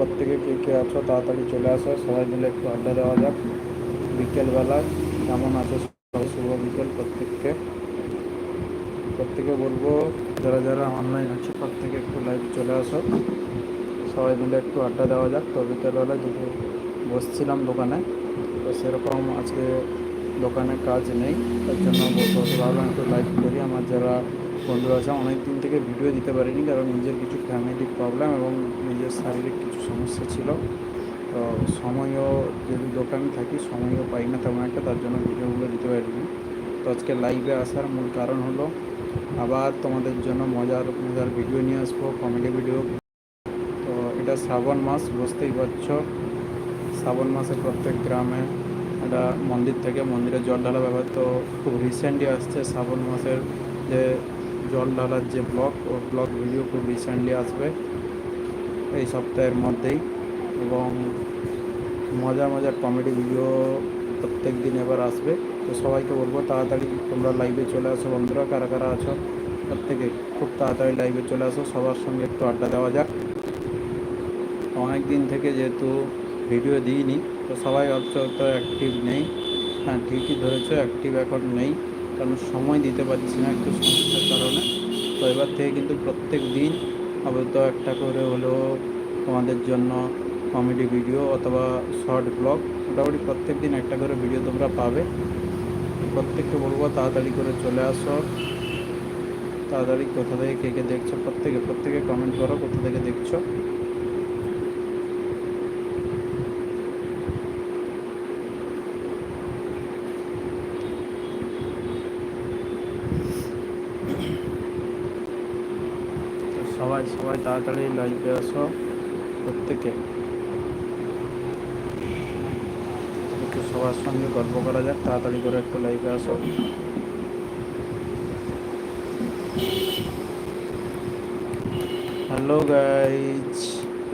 প্রত্যেকে কে কে আছো, তাড়াতাড়ি চলে আসো। সবাই মিলে একটু আড্ডা দেওয়া যাক। বিকেলবেলায় কেমন আছো সবাই? শুভ বিকেল প্রত্যেককে। প্রত্যেকে বলব, যারা যারা অনলাইন আছে, প্রত্যেকে একটু লাইভ চলে আসো। সবাই মিলে একটু আড্ডা দেওয়া যাক। তো বিকেলবেলায় দুটো বসছিলাম দোকানে, তো সেরকম আজকে দোকানে কাজ নেই। তার জন্য বসে বসে ভাবলাম একটু লাইভ করি। আমার যারা বন্ধুরা আছে, অনেক দিন থেকে ভিডিও দিতে পারিনি কারণ নিজের কিছু ফ্যামিলি প্রবলেম এবং নিজের শারীরিক কিছু সমস্যা ছিল। তো সময়ও যদি দোকানে থাকি, সময়ও পাই না তেমন একটা, তার জন্য ভিডিওগুলো দিতে পারিনি। তো আজকে লাইভে আসার মূল কারণ হলো, আবার তোমাদের জন্য মজার মজার ভিডিও নিয়ে আসব কমেডি ভিডিও তো এটা শ্রাবণ মাস, বুঝতেই পারছ। শ্রাবণ মাসে প্রত্যেক গ্রামে একটা মন্দির থেকে, মন্দিরে জল ঢালা ব্যাপার। তো খুব রিসেন্টলি আসছে শ্রাবণ মাসের যে জল ঢালার যে ব্লগ ও ব্লগ ভিডিও খুব রিসেন্টলি আসবে এই সপ্তাহের মধ্যেই এবং মজার মজার কমেডি ভিডিও প্রত্যেক দিন এবার আসবে। তো সবাইকে বলব তাড়াতাড়ি তোমরা লাইভে চলে আসো। বন্ধুরা কারা কারা আছো? প্রত্যেকে খুব তাড়াতাড়ি লাইভে চলে আসো। সবার সঙ্গে একটু আড্ডা দেওয়া যাক। অনেক দিন থেকে যেহেতু ভিডিও দিইনি, তো সবাই অত তো অ্যাক্টিভ নেই। হ্যাঁ ঠিকই ধরেছো অ্যাক্টিভ এখন নেই। কারণ সময় দিতে পারছি না একটু সমস্যার কারণে। তো এবার থেকে কিন্তু প্রত্যেক দিন আপাতত একটা করে হলেও তোমাদের জন্য কমেডি ভিডিও অথবা শর্ট ব্লগ মোটামুটি প্রত্যেক দিন একটা করে ভিডিও তোমরা পাবে। প্রত্যেককে বলব তাড়াতাড়ি করে চলে আসো। তাড়াতাড়ি কোথা থেকে কে কে দেখছ, প্রত্যেকে প্রত্যেকে কমেন্ট করো কোথা থেকে দেখছ তো সবাই সবাই তাড়াতাড়ি লাইভে আসো, প্রত্যেকে। একটু সবার সঙ্গে গল্প করা যাক, তাড়াতাড়ি করে একটু লাইভে আসো। হ্যালো গাইজ,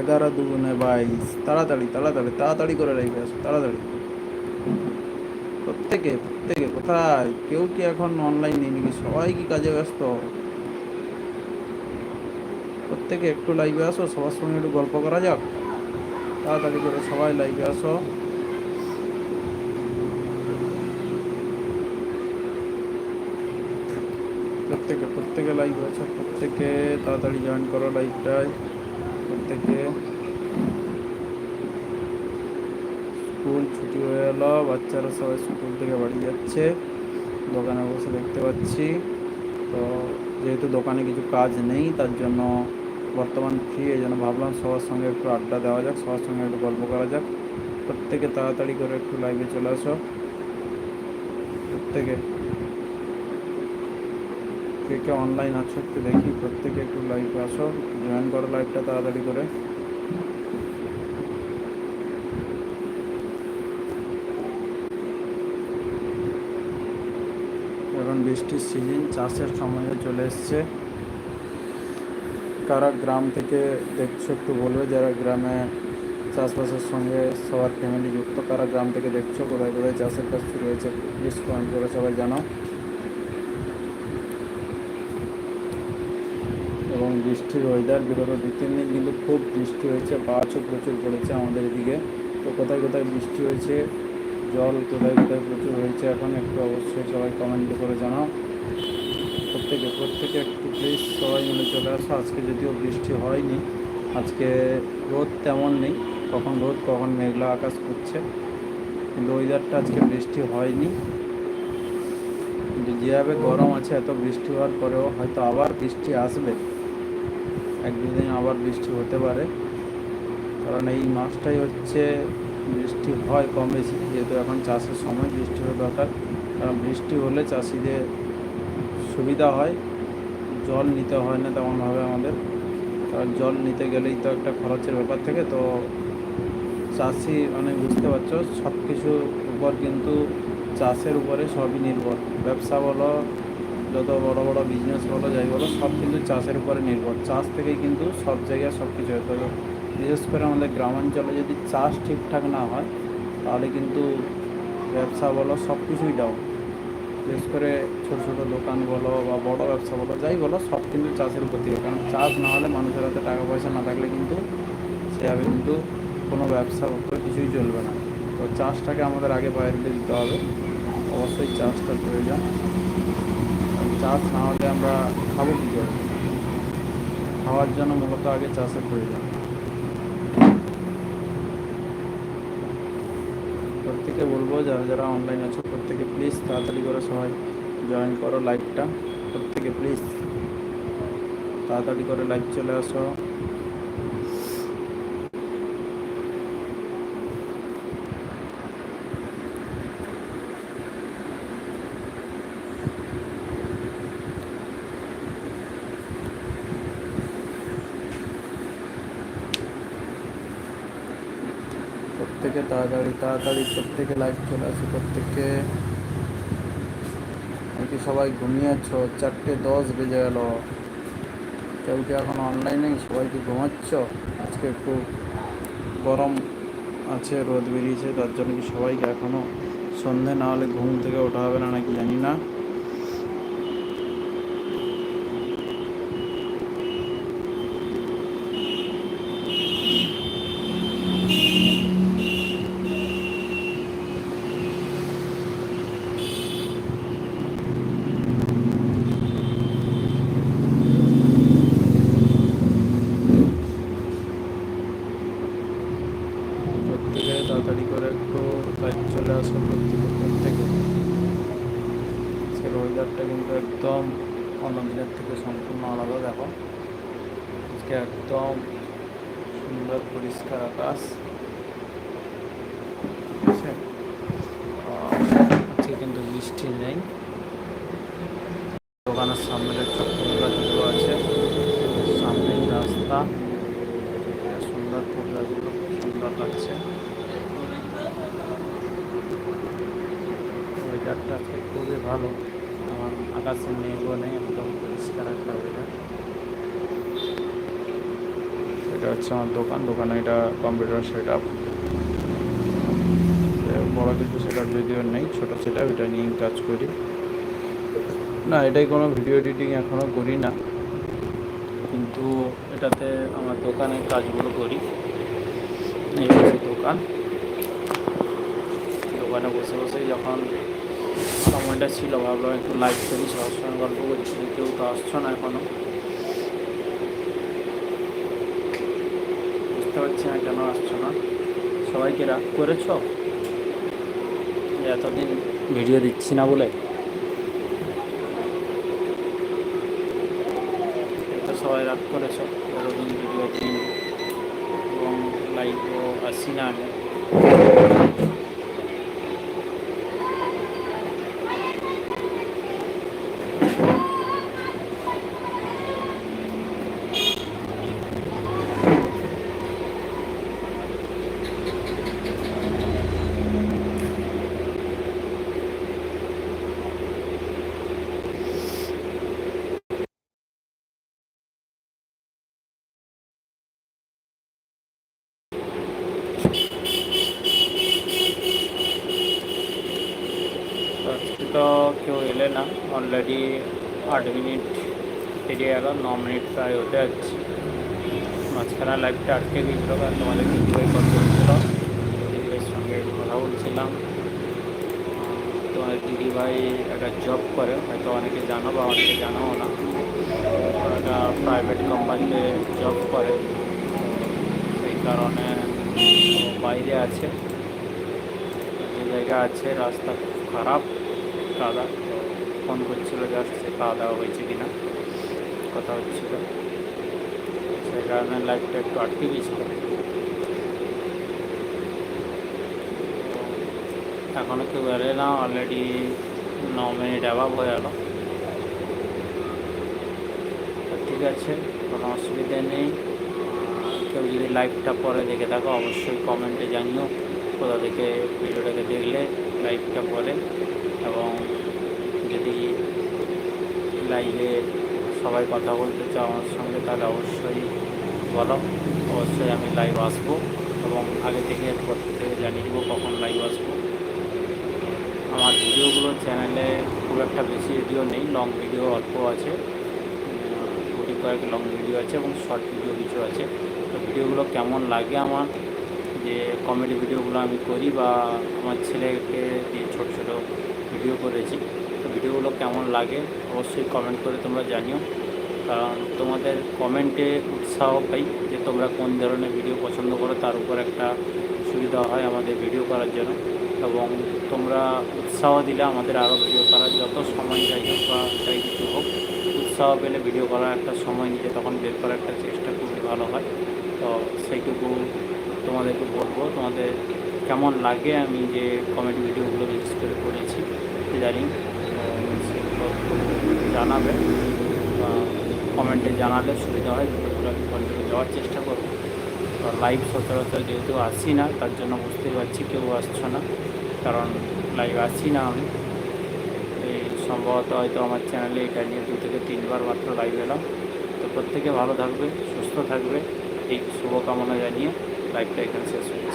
এগারো দুগুণে বাইশ। তাড়াতাড়ি তাড়াতাড়ি তাড়াতাড়ি করে লাইভে আসো, তাড়াতাড়ি। প্রত্যেকে প্রত্যেকে, কোথায়? কেউ কি এখন অনলাইন নেই নাকি? সবাই কি কাজে ব্যস্ত? প্রত্যেকে একটু লাইভে আসো, সবার সঙ্গে একটু গল্প করা যাক। তাড়াতাড়ি করে সবাই লাইভে আসো। প্রত্যেকে প্রত্যেকে লাইভ আছে প্রত্যেকে তাড়াতাড়ি জয়েন করো লাইভটায়। প্রত্যেকে। স্কুল ছুটি হয়ে গেল বাচ্চারা সবাই স্কুল থেকে বাড়ি যাচ্ছে। দোকানে বসে দেখতে পাচ্ছি। তো যেহেতু দোকানে কিছু কাজ নেই, তার জন্য বর্তমান ফ্রি এই জন্য ভাবলাম সবার সঙ্গে একটু আড্ডা দেওয়া যাক, সবার সঙ্গে একটু গল্প করা যাক। প্রত্যেকে তাড়াতাড়ি করে একটু লাইভে চলে আসো। প্রত্যেকে। কে কে অনলাইন আছো একটু দেখি, প্রত্যেকে একটু লাইভে আসো। জয়েন করো লাইভটা তাড়াতাড়ি করে। এখন বৃষ্টির সিজন চাষের সময়ে চলে এসছে। কারা গ্রাম থেকে দেখছ একটু বলবে? যারা গ্রামে চাষবাসের সঙ্গে সবার ফ্যামিলি যুক্ত, কারা গ্রাম থেকে দেখছ? কোথায় কোথায় চাষের কাজ শুরু হয়েছে? প্লিজ কমেন্ট করে সবাই জানাও। এবং বৃষ্টির ওয়েদার বিগত দু, তিন দিন কিন্তু খুব বৃষ্টি হয়েছে বাজও প্রচুর পড়েছে আমাদের এদিকে। তো কোথায় কোথায় বৃষ্টি হয়েছে? জল কোথায় কোথায় প্রচুর হয়েছে? এখন একটু অবশ্যই সবাই কমেন্ট করে জানাও। প্রত্যেকে প্রত্যেকে একটু প্লিজ সবাই মিলে চলে আসো। আজকে যদিও বৃষ্টি হয়নি, আজকে রোদ তেমন নেই, কখন রোদ, কখন মেঘলা আকাশ করছে। কিন্তু ওয়েদারটা আজকে বৃষ্টি হয়নি। কিন্তু যেভাবে গরম আছে, এত বৃষ্টি হওয়ার পরেও হয়তো আবার বৃষ্টি আসবে। এক দুদিন আবার বৃষ্টি হতে পারে। কারণ এই মাসটাই হচ্ছে বৃষ্টি হয় কম বেশি, যেহেতু এখন চাষের সময় বৃষ্টি হওয়া দরকার। কারণ বৃষ্টি হলে চাষিদের সুবিধা হয়। জল নিতে হয় না তেমনভাবে আমাদের। কারণ জল নিতে গেলেই তো একটা খরচের ব্যাপার থাকে। তো চাষি মানে বুঝতে পারছ সব কিছুর উপর কিন্তু চাষের উপরে সবই নির্ভর। ব্যবসা বলো, যত বড় বড় বিজনেস বলো, যাই বলো, সব কিন্তু চাষের উপরে নির্ভর। চাষ থেকেই কিন্তু সব জায়গায় সব কিছু হয়ে। থাকে বিশেষ করে আমাদের গ্রামাঞ্চলে যদি চাষ ঠিকঠাক না হয়, তাহলে কিন্তু ব্যবসা বলো সব কিছুই ডাউন বিশেষ করে ছোটো ছোটো দোকান বলো বা বড় ব্যবসা বলো, যাই বলো, সব কিন্তু চাষের উপর দিয়ে কারণ চাষ না হলে মানুষের হাতে টাকা পয়সা না থাকলে কিন্তু সেভাবে কিন্তু কোনো ব্যবসা কিছুই চলবে না। তো চাষটাকে আমাদের আগে প্রায়োরিটি দিতে হবে। অবশ্যই চাষটার প্রয়োজন। চাষ না হলে আমরা খাব কী করে? খাওয়ার জন্য মূলত আগে চাষের প্রয়োজন। প্রত্যেকে বলব, যারা যারা অনলাইন আছো প্রত্যেকে প্লিজ তাড়াতাড়ি করে সবাই জয়েন করো লাইভটা প্রত্যেকে প্লিজ তাড়াতাড়ি করে লাইভ চলে আসো। প্রত্যেকে তাড়াতাড়ি তাড়াতাড়ি প্রত্যেকে লাইভ চলে আসে প্রত্যেকে নাকি সবাই ঘুমিয়েছ চারটে দশ বেজে গেল। কেউ কি এখন অনলাইনে সবাই কি ঘুমাচ্ছ? আজকে একটু গরম আছে, রোদ বেরিয়েছে, তার জন্য কি সবাইকে এখনও সন্ধে না হলে ঘুম থেকে ওঠা হবে না নাকি জানি না প্রত্যেকে তাড়াতাড়ি করে একটু লাইভ চলে আসো প্রত্যেকে প্রত্যেকে আজকের ওয়েদারটা কিন্তু একদম অন্য দিনের থেকে সম্পূর্ণ আলাদা দেখো। আজকে একদম সুন্দর পরিষ্কার আকাশ। আজকে কিন্তু বৃষ্টি নেই। দোকানের সামনে দেখছ ফুল গাছগুলো আছে। সামনেই রাস্তা। সুন্দর ফুল গাছগুলো সুন্দর লাগছে। ওয়েদারটা খুবই ভালো। আকাশে মেঘও নেই, একদম পরিষ্কার একটা ওয়েদার এটা হচ্ছে আমার দোকান, দোকানে এটা কম্পিউটার সেট আপ বড় কিছু সেট আপ যদিও নেই, ছোটো সেট আপ এটা নিয়েই কাজ করি। না, এটাই কোনো ভিডিও এডিটিং এখনও করি না। কিন্তু এটাতে আমার দোকানের কাজগুলো করি। এই দোকান। দোকানে বসে বসে যখন সময়টা ছিল, ভাবলাম একটু লাইভ করি, সবার সঙ্গে গল্প করছি কেউ তো আসছো না এখনও। বুঝতে পারছি না কেন আসছো না। সবাইকে রাগ করেছ? এতদিন ভিডিও দিচ্ছি না বলে? এটা সবাই রাগ করেছ, এতদিন ভিডিও দিই এবং লাইভও আসি না আমি। তো কেউ এলে না। অলরেডি আট মিনিট পেরিয়ে গেল, ন মিনিট প্রায় হতে যাচ্ছে। মাঝখানে লাইভটা আটকে গিয়েছিল, কারণ তোমাদের দিদিভাই কল করেছিল। দিদিভাইয়ের সঙ্গে কথা বলছিলাম। তোমাদের দিদিভাই একটা জব করে, হয়তো অনেকে জানো বা অনেকে জানাও না। একটা প্রাইভেট কোম্পানিতে জব করে। সেই কারণে বাইরে আছে। যে জায়গা আছে, রাস্তা খারাপ। কাদা ফোন করছিল জাস্ট সে খাওয়া দাওয়া হয়েছে কি না কথা হচ্ছিল। সেই কারণে লাইফটা একটু আটকে গিয়েছিল। এখনও কেউ এলে না অলরেডি ন মিনিট অ্যাভাব হয়ে গেল। ঠিক আছে, কোনো অসুবিধা নেই। কেউ যদি লাইভটা পরে দেখে থাকো, অবশ্যই কমেন্টে জানিও। কোথা থেকে ভিডিওটাকে দেখলে লাইভটা পরে এবং যদি লাইভে সবাই কথা বলতে চাও আমার সঙ্গে, তাহলে অবশ্যই বলো। অবশ্যই আমি লাইভ আসব এবং আগে থেকে প্রত্যেকে জানিয়ে দেবো কখন লাইভ আসব। আমার ভিডিওগুলো চ্যানেলে খুব একটা বেশি ভিডিও নেই লং ভিডিও অল্প আছে। কয়েক লং ভিডিও আছে এবং শর্ট ভিডিও কিছু আছে। তো ভিডিওগুলো কেমন লাগে আমার যে কমেডি ভিডিওগুলো আমি করি বা আমার ছেলেকে দিয়ে ছোটো ছোটো ভিডিও করেছি, তো ভিডিওগুলো কেমন লাগে অবশ্যই কমেন্ট করে তোমরা জানিও। কারণ তোমাদের কমেন্টে উৎসাহ পাই যে তোমরা কোন ধরনের ভিডিও পছন্দ করো, তার উপর একটা সুবিধা হয় আমাদের ভিডিও করার জন্য। এবং তোমরা উৎসাহ দিলে আমাদের আরও ভিডিও করার যত সময় যাই হোক বা যাই কিছু হোক, উৎসাহ পেলে ভিডিও করার একটা সময় নিজে তখন বের করার একটা চেষ্টা খুবই ভালো হয়। তো সেইটুকু তোমাদেরকে বলব, তোমাদের কেমন লাগে আমি যে কমেডি ভিডিওগুলো বিশেষ করে করেছি জানি সেগুলো জানাবে। কমেন্টে জানালে সুবিধা হয়, ভিডিওগুলো আমি কন্টিনিউ দেওয়ার চেষ্টা করব। লাইভ সচরাচর যেহেতু আসি না, তার জন্য বুঝতেই পারছি কেউ আসছো না, কারণ লাইভ আসি না আমি। সম্ভবত হয়তো আমার চ্যানেলে এটা নিয়ে দু থেকে তিনবার মাত্র লাইভ এলাম। তো প্রত্যেকে ভালো থাকবে, সুস্থ থাকবে, এই শুভকামনা জানিয়ে লাইভটা এখানে শেষ করব